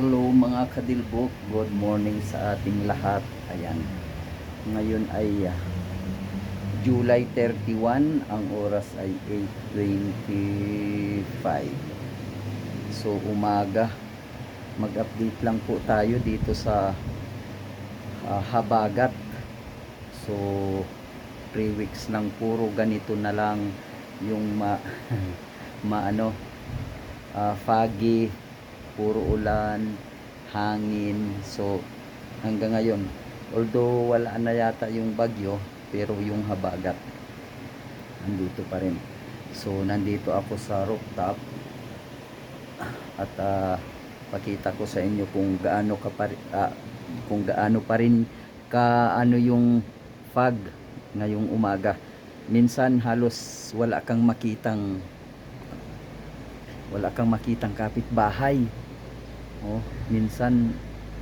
Hello mga kadilbok, good morning sa ating lahat. Ayan. Ngayon ay ah, July 31, ang oras ay 8.25. So umaga, mag-update lang po tayo dito sa ah, Habagat. So 3 weeks lang puro ganito na lang yung ma, maano ah, foggy puro ulan, hangin. So, hanggang ngayon, although wala na yata yung bagyo, pero yung habagat, nandito pa rin. So, nandito ako sa rooftop at ah, pakita ko sa inyo kung gaano ka pa, ah, kung gaano pa rin ka ano yung fog ngayong umaga. Minsan halos wala kang makitang wala kang makitang kapitbahay. Oh, minsan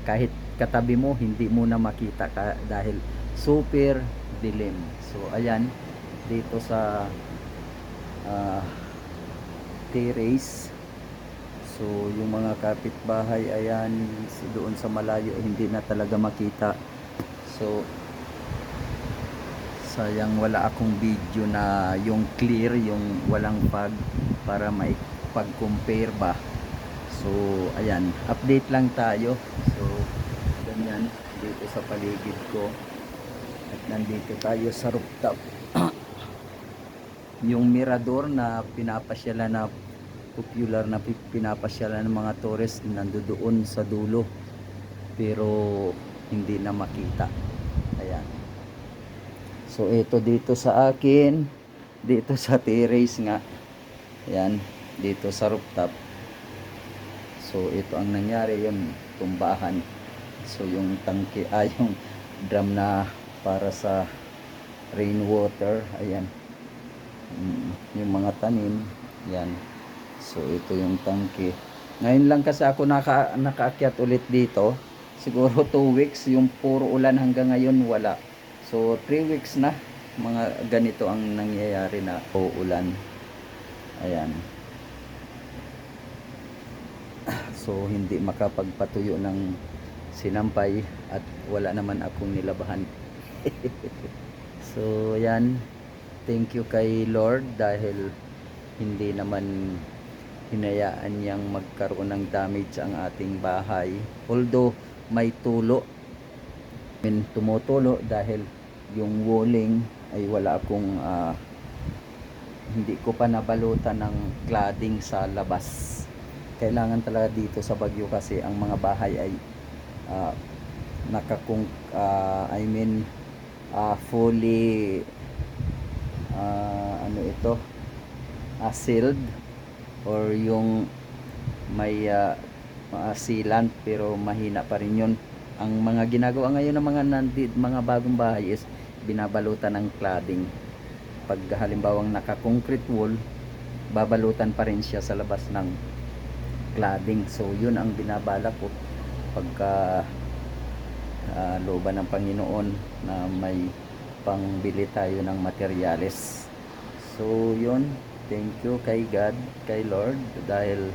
kahit katabi mo hindi mo na makita ka dahil super dilim. So ayan dito sa ah, terrace. So yung mga kapitbahay ayan doon sa malayo hindi na talaga makita. So sayang wala akong video na yung clear yung walang fog para may pag-compare ba so ayan update lang tayo. So ganyan dito sa paligid ko. At nandito tayo sa rooftop. Yung mirador na pinapasyalan na popular na pi- pinapasyalan ng mga tourist nandoon sa dulo. Pero hindi na makita. Ayan. So ito dito sa akin, dito sa terrace nga. Yan, dito sa rooftop. So ito ang nangyari yung tumbahan. So yung tangke, ay yung drum na para sa rainwater, ayan. Mm, Yung mga tanim, yan. So ito yung tangke. Ngayon lang kasi ako naka, nakaakyat ulit dito. Siguro 2 weeks, yung puro ulan hanggang ngayon wala. So 3 weeks na mga ganito ang nangyayari na uulan. Ayan. So hindi makapagpatuyo ng sinampay at wala naman akong nilabahan. so yan. Thank you kay Lord dahil hindi naman hinayaan niyang magkaroon ng damage ang ating bahay. Although may tulo min tumutulo dahil yung walling ay wala akong ah, hindi ko pa nabalutan ng cladding sa labas. Kailangan talaga dito sa Bagyo kasi ang mga bahay ay ah, nakakung ah, I mean ah, fully ah, ano ito ah, sealed or yung may ah, ah, sealant pero mahina pa rin yun ang mga ginagawa ngayon ng mga nandid, mga bagong bahay is binabalutan ng cladding. Pag halimbawang naka-concrete wall, babalutan pa rin siya sa labas ng cladding. So yun ang binabala ko pagka ah, looban ng Panginoon na may pangbili tayo ng materyales. So yun, thank you kay God, kay Lord dahil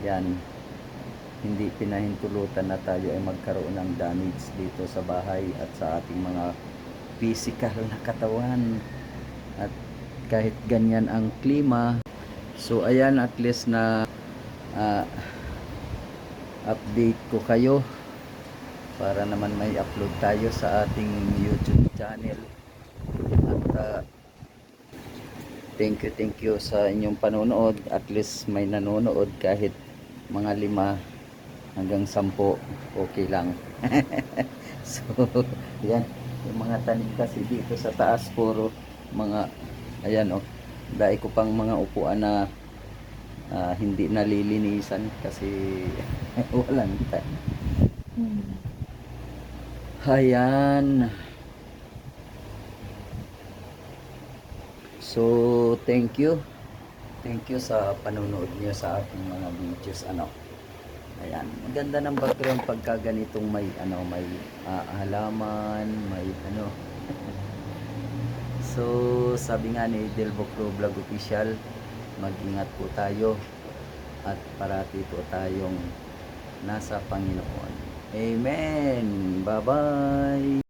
yan hindi pinahintulutan na tayo ay magkaroon ng damage dito sa bahay at sa ating mga physical na katawan at kahit ganyan ang klima so ayan at least na ah, update ko kayo para naman may upload tayo sa ating youtube channel. At ah, thank you thank you sa inyong panonood. At least may nanonood kahit mga lima hanggang sampo. Okay lang. So yan. Yung mga tanim kasi dito sa taas puro mga ayan oh dahil ko pang mga upuan na hindi nalilinisan kasi walang time. Ayan. So thank you. Thank you sa panonood niyo sa ating mga videos ano. Ayan, maganda ng background pagka ganitong may ano, may ah, halaman, may ano. so, sabi nga ni Delbo Pro Vlog Official, mag-ingat po tayo at parati po tayong nasa Panginoon. Amen. Bye-bye.